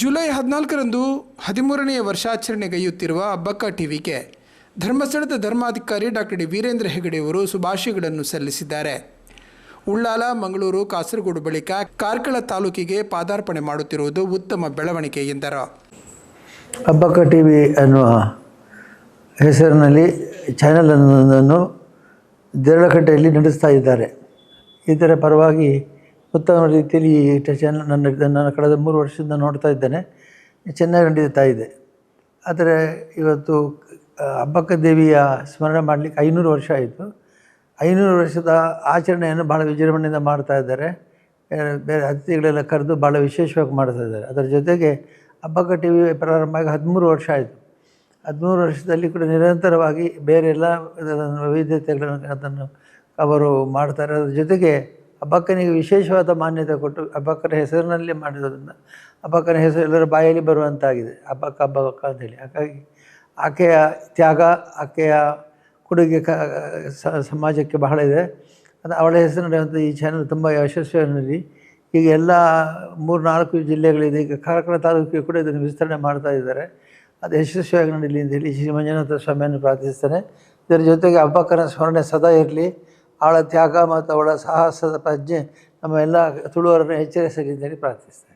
July ಹದಿನಾಲ್ಕರಂದು ಹದಿಮೂರನೆಯ ವರ್ಷಾಚರಣೆಗೈಯುತ್ತಿರುವ ಹಬ್ಬಕ್ಕ ಟಿವಿಗೆ ಧರ್ಮಸ್ಥಳದ ಧರ್ಮಾಧಿಕಾರಿ ಡಾಕ್ಟರ್ ಡಿ ವೀರೇಂದ್ರ ಹೆಗಡೆಯವರು ಶುಭಾಶಯಗಳನ್ನು ಸಲ್ಲಿಸಿದ್ದಾರೆ. ಉಳ್ಳಾಲ, ಮಂಗಳೂರು, ಕಾಸರಗೋಡು ಬಳಿಕ ಕಾರ್ಕಳ ತಾಲೂಕಿಗೆ ಪಾದಾರ್ಪಣೆ ಮಾಡುತ್ತಿರುವುದು ಉತ್ತಮ ಬೆಳವಣಿಗೆ ಎಂದರು. ಅಬ್ಬಕ್ಕ ಟಿವಿ ಅನ್ನುವ ಹೆಸರಿನಲ್ಲಿ ಚಾನಲನ್ನು ದೇರಳಕಟ್ಟೆಯಲ್ಲಿ ನಡೆಸ್ತಾ ಇದ್ದಾರೆ. ಇದರ ಪರವಾಗಿ ಉತ್ತಮ ರೀತಿಯಲ್ಲಿ ಈ ಚಾನಲ್ ನನ್ನ ನಾನು ಕಳೆದ ಮೂರು ವರ್ಷದಿಂದ ನೋಡ್ತಾ ಇದ್ದೇನೆ. ಚೆನ್ನಾಗಿ ನಡೀತಾ ಇದೆ ಆದರೆ ಇವತ್ತು ಅಬ್ಬಕ್ಕ ದೇವಿಯ ಸ್ಮರಣೆ ಮಾಡಲಿಕ್ಕೆ ಐನೂರು ವರ್ಷ ಆಯಿತು. ಐನೂರು ವರ್ಷದ ಆಚರಣೆಯನ್ನು ಭಾಳ ವಿಜೃಂಭಣೆಯಿಂದ ಮಾಡ್ತಾ ಇದ್ದಾರೆ. ಬೇರೆ ಅತಿಥಿಗಳೆಲ್ಲ ಕರೆದು ಭಾಳ ವಿಶೇಷವಾಗಿ ಮಾಡ್ತಾ ಇದ್ದಾರೆ. ಅದರ ಜೊತೆಗೆ ಅಬ್ಬಕ್ಕ ಟಿ ವಿ ಪ್ರಾರಂಭ ಆಗಿ ಹದಿಮೂರು ವರ್ಷ ಆಯಿತು. ಹದಿಮೂರು ವರ್ಷದಲ್ಲಿ ಕೂಡ ನಿರಂತರವಾಗಿ ಬೇರೆ ಎಲ್ಲ ಅದನ್ನು ವೈವಿಧ್ಯತೆಗಳನ್ನು ಅದನ್ನು ಅವರು ಮಾಡ್ತಾರೆ. ಅದರ ಜೊತೆಗೆ ಹಬ್ಬಕ್ಕನಿಗೆ ವಿಶೇಷವಾದ ಮಾನ್ಯತೆ ಕೊಟ್ಟು ಅಬ್ಬಕ್ಕನ ಹೆಸರಿನಲ್ಲಿ ಮಾಡಿರೋದ್ರಿಂದ ಅಬ್ಬಕ್ಕನ ಹೆಸರು ಎಲ್ಲರ ಬಾಯಲ್ಲಿ ಬರುವಂತಾಗಿದೆ. ಅಬ್ಬಕ್ಕ ಹಬ್ಬಕ್ಕ ಅಂತೇಳಿ. ಹಾಗಾಗಿ ಆಕೆಯ ತ್ಯಾಗ, ಆಕೆಯ ಕೊಡುಗೆ ಕ ಸಮಾಜಕ್ಕೆ ಬಹಳ ಇದೆ. ಅದು ಅವಳ ಹೆಸರು ನಡೆಯುವಂಥ ಈ ಚಾನಲ್ ತುಂಬ ಯಶಸ್ವಿಯಲ್ಲಿ ಈಗ ಎಲ್ಲ ಮೂರು ನಾಲ್ಕು ಜಿಲ್ಲೆಗಳಿದೆ. ಈಗ ಕಾರ್ಕಳ ತಾಲೂಕಿಗೆ ಕೂಡ ಇದನ್ನು ವಿಸ್ತರಣೆ ಮಾಡ್ತಾ ಇದ್ದಾರೆ. ಅದು ಯಶಸ್ವಿಯಾಗಿ ನಡೀಲಿ ಅಂತ ಹೇಳಿ ಶ್ರೀ ಮಂಜುನಾಥ ಸ್ವಾಮಿಯನ್ನು ಪ್ರಾರ್ಥಿಸ್ತಾನೆ. ಇದರ ಜೊತೆಗೆ ಅಬ್ಬಕ್ಕನ ಸ್ಮರಣೆ ಸದಾ ಇರಲಿ. ಅವಳ ತ್ಯಾಗ ಮತ್ತು ಅವಳ ಸಾಹಸದ ಪ್ರಜ್ಞೆ ನಮ್ಮ ಎಲ್ಲ ತುಳುವರನ್ನು ಎಚ್ಚರಿಸಲಿ ಅಂತೇಳಿ ಪ್ರಾರ್ಥಿಸ್ತೇನೆ.